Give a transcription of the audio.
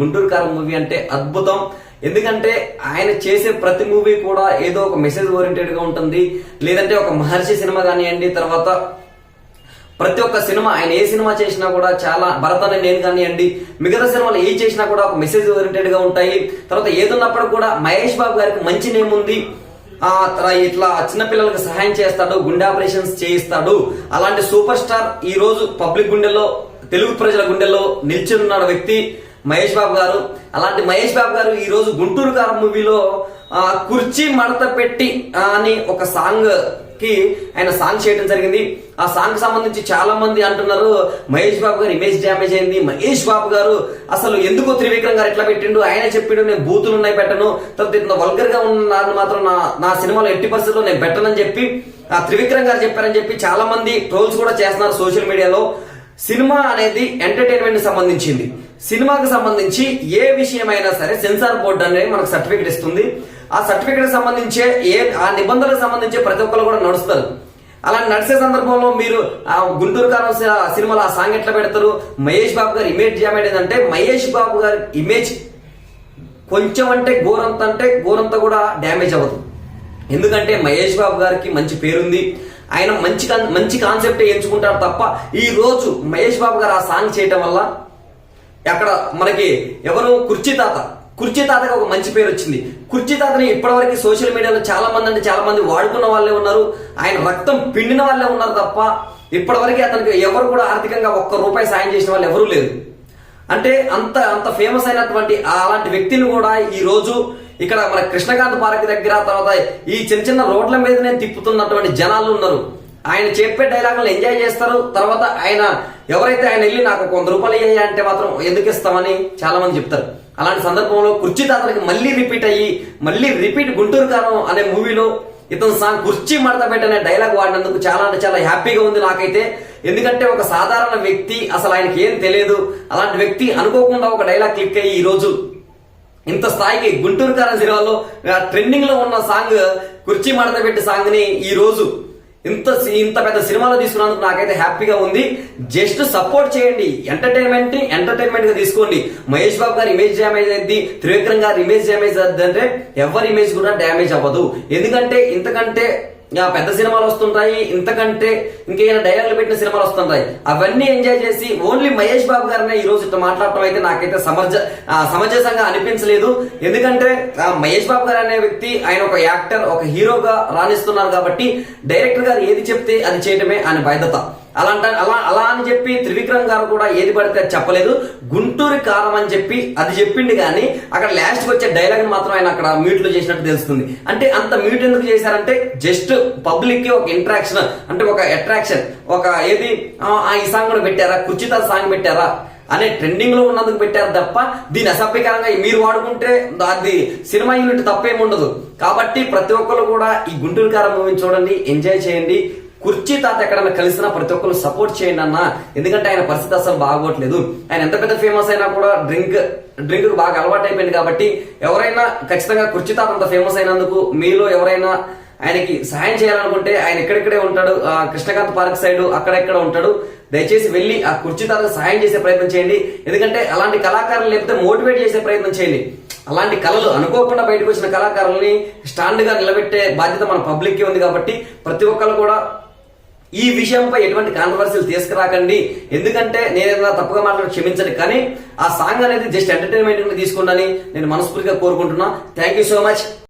గుంటూరు కారం మూవీ అంటే అద్భుతం. ఎందుకంటే ఆయన చేసే ప్రతి మూవీ కూడా ఏదో ఒక మెసేజ్ ఓరియంటెడ్గా ఉంటుంది. లేదంటే ఒక మహర్షి సినిమా కానివ్వండి తర్వాత ప్రతి ఒక్క సినిమా ఆయన ఏ సినిమా చేసినా కూడా చాలా భరత్ అనే నేను కానివ్వండి మిగతా సినిమాలు ఏ చేసినా కూడా ఒక మెసేజ్ ఓరియంటెడ్గా ఉంటాయి. తర్వాత ఏదున్నప్పుడు కూడా మహేష్ బాబు గారికి మంచి నేమ్ ఉంది. ఆ ఇట్లా చిన్నపిల్లలకు సహాయం చేస్తాడు గుండె ఆపరేషన్స్ చేయిస్తాడు. అలాంటి సూపర్ స్టార్ ఈ రోజు పబ్లిక్ గుండెల్లో తెలుగు ప్రజల గుండెల్లో నిల్చున్న వ్యక్తి. మహేష్ బాబు గారు. అలాంటి మహేష్ బాబు గారు ఈ రోజు గుంటూరు గారు మూవీలో కుర్చీ మడత పెట్టి అని ఒక సాంగ్కి ఆయన సాంగ్ చేయడం జరిగింది. ఆ సాంగ్ సంబంధించి చాలా మంది అంటున్నారు మహేష్ బాబు గారు ఇమేజ్ డ్యామేజ్ అయింది. మహేష్ బాబు గారు అసలు ఎందుకు త్రివిక్రమ్ గారు ఎట్లా పెట్టిండు? ఆయన చెప్పిండు నేను బూతులు ఉన్నాయి పెట్టను. తర్వాత ఇంత వల్గర్గా ఉన్నాను మాత్రం నా నా సినిమాలో ఎట్టి పరిస్థితుల్లో నేను పెట్టనని చెప్పి ఆ త్రివిక్రమ్ గారు చెప్పారని చెప్పి చాలా మంది ట్రోల్స్ కూడా చేస్తున్నారు సోషల్ మీడియాలో. సినిమా అనేది ఎంటర్టైన్మెంట్ సంబంధించింది. సినిమాకి సంబంధించి ఏ విషయమైనా సరే సెన్సార్ బోర్డు అనేది మనకు సర్టిఫికేట్ ఇస్తుంది. ఆ సర్టిఫికేట్ సంబంధించే ఏ ఆ నిబంధనలకు సంబంధించి ప్రతి ఒక్కరు కూడా నడుస్తారు. అలా నడిచే సందర్భంలో మీరు ఆ గుంటూరు కారం సినిమాలో ఆ సాంగ్ ఎట్లా పెడతారు? మహేష్ బాబు గారి ఇమేజ్ డ్యామేజ్ అంటే మహేష్ బాబు గారి ఇమేజ్ కొంచెం అంటే ఘోరంత అంటే ఘోరంత కూడా డ్యామేజ్ అవ్వదు. ఎందుకంటే మహేష్ బాబు గారికి మంచి పేరుంది. ఆయన మంచి కాన్- మంచి కాన్సెప్ట్ ఎంచుకుంటారు తప్ప ఈ రోజు మహేష్ బాబు గారు ఆ సాంగ్ చేయటం వల్ల అక్కడ మనకి ఎవరు? కుర్చీ తాత కుర్చీ తాతకి ఒక మంచి పేరు వచ్చింది. కుర్చీ తాతని ఇప్పటివరకు సోషల్ మీడియాలో చాలా మంది అంటే చాలా మంది వాడుకున్న వాళ్ళే ఉన్నారు. ఆయన రక్తం పిండిన వాళ్ళే ఉన్నారు తప్ప ఇప్పటివరకు అతనికి ఎవరు కూడా ఆర్థికంగా ఒక్క రూపాయి సాయం చేసిన వాళ్ళు ఎవరూ లేరు. అంటే అంత అంత ఫేమస్ అయినటువంటి అలాంటి వ్యక్తిని కూడా ఈ రోజు ఇక్కడ మన కృష్ణకాంత్ పార్క్ దగ్గర తర్వాత ఈ చిన్న చిన్న రోడ్ల మీద నేను తిప్పుతున్నటువంటి జనాలు ఉన్నారు. ఆయన చెప్పే డైలాగులను ఎంజాయ్ చేస్తారు. తర్వాత ఆయన ఎవరైతే ఆయన వెళ్ళి నాకు కొంత రూపాయలు అయ్యాయి అంటే మాత్రం ఎందుకు ఇస్తామని చాలా మంది చెప్తారు. అలాంటి సందర్భంలో కుర్చీ తాతలకి మళ్ళీ రిపీట్ అయ్యి మళ్ళీ రిపీట్ గుంటూరు కారం అనే మూవీలో ఇతను సాంగ్ కుర్చీ మడత పెట్టనే డైలాగ్ వాడినందుకు చాలా అంటే చాలా హ్యాపీగా ఉంది నాకైతే. ఎందుకంటే ఒక సాధారణ వ్యక్తి అసలు ఆయనకి ఏం తెలియదు. అలాంటి వ్యక్తి అనుకోకుండా ఒక డైలాగ్ క్లిక్ అయ్యి ఈ రోజు ఇంత స్థాయికి గుంటూరు కారం సినిమాలో ట్రెండింగ్లో ఉన్న సాంగ్ కుర్చీ మడత పెట్టి సాంగ్ని ఈ రోజు ఇంత సి- ఇంత పెద్ద సినిమాలో తీసుకున్నందుకు నాకైతే హ్యాపీగా ఉంది. జస్ట్ సపోర్ట్ చేయండి. ఎంటర్టైన్మెంట్ ఎంటర్టైన్మెంట్గా తీసుకోండి. మహేష్ బాబు గారి ఇమేజ్ డ్యామేజ్ అయింది త్రివిక్రమ్ గారి ఇమేజ్ డ్యామేజ్ అంటే ఎవరి ఇమేజ్ కూడా డ్యామేజ్ అవ్వదు. ఎందుకంటే ఇంతకంటే ఇంకా పెద్ద సినిమాలు వస్తుంటాయి. ఇంతకంటే ఇంకేమైనా డైలాగులు పెట్టిన సినిమాలు వస్తుంటాయి. అవన్నీ ఎంజాయ్ చేసి ఓన్లీ మహేష్ బాబు గారినే ఈ రోజు ఇట్లా మాట్లాడటం అయితే నాకైతే సమర్జ సమంజసంగా అనిపించలేదు. ఎందుకంటే ఆ మహేష్ బాబు గారు అనే వ్యక్తి ఆయన ఒక యాక్టర్ ఒక హీరోగా రాణిస్తున్నారు కాబట్టి డైరెక్టర్ గారు ఏది చెప్తే అది చేయటమే ఆయన బాధ్యత. అలాంట అలా అలా అని చెప్పి త్రివిక్రమ్ గారు కూడా ఏది పడితే అది చెప్పలేదు. గుంటూరు కారం అని చెప్పి అది చెప్పిండు కానీ అక్కడ లాస్ట్కి వచ్చే డైలాగ్ మాత్రం ఆయన అక్కడ మ్యూట్లో చేసినట్టు తెలుస్తుంది. అంటే అంత మ్యూట్ ఎందుకు చేశారంటే జస్ట్ పబ్లిక్కి ఒక ఇంట్రాక్షన్ అంటే ఒక అట్రాక్షన్ ఒక ఏది ఆ, ఈ సాంగ్ కూడా పెట్టారా కుర్చిత సాంగ్ పెట్టారా అనే ట్రెండింగ్లో ఉన్నందుకు పెట్టారు తప్ప దీని అసభ్యకరంగా మీరు వాడుకుంటే అది సినిమా యూనిట్ తప్పేముండదు కాబట్టి ప్రతి ఒక్కరు కూడా ఈ గుంటూరు కారం మూవీని చూడండి ఎంజాయ్ చేయండి. కుర్చీ తాత ఎక్కడైనా కలిసినా ప్రతి ఒక్కరు సపోర్ట్ చేయండి అన్న. ఎందుకంటే ఆయన పరిస్థితి అసలు బాగోట్లేదు. ఆయన ఎంత పెద్ద ఫేమస్ అయినా కూడా డ్రింక్ డ్రింక్ బాగా అలవాటు అయిపోయింది కాబట్టి ఎవరైనా ఖచ్చితంగా కుర్చీ తాత అంత ఫేమస్ అయినందుకు మీలో ఎవరైనా ఆయనకి సహాయం చేయాలనుకుంటే ఆయన ఎక్కడెక్కడే ఉంటాడు. ఆ కృష్ణకాంత్ పార్క్ సైడ్ అక్కడెక్కడ ఉంటాడు. దయచేసి వెళ్ళి ఆ కుర్చీ తాతకు సహాయం చేసే ప్రయత్నం చేయండి. ఎందుకంటే అలాంటి కళాకారులు లేకపోతే మోటివేట్ చేసే ప్రయత్నం చేయండి. అలాంటి కళలు అనుకోకుండా బయటకు వచ్చిన కళాకారుల్ని స్టాండ్గా నిలబెట్టే బాధ్యత మన పబ్లిక్కి ఉంది కాబట్టి ప్రతి ఒక్కరు కూడా ఈ విషయంపై ఎటువంటి కాంట్రవర్సీలు తీసుకురాకండి. ఎందుకంటే నేను ఏదైనా తప్పుగా మాట్లాడి క్షమించండి కానీ ఆ సాంగ్ అనేది జస్ట్ ఎంటర్టైన్మెంట్ తీసుకోండి నేను మనస్ఫూర్తిగా కోరుకుంటున్నా. Thank you so much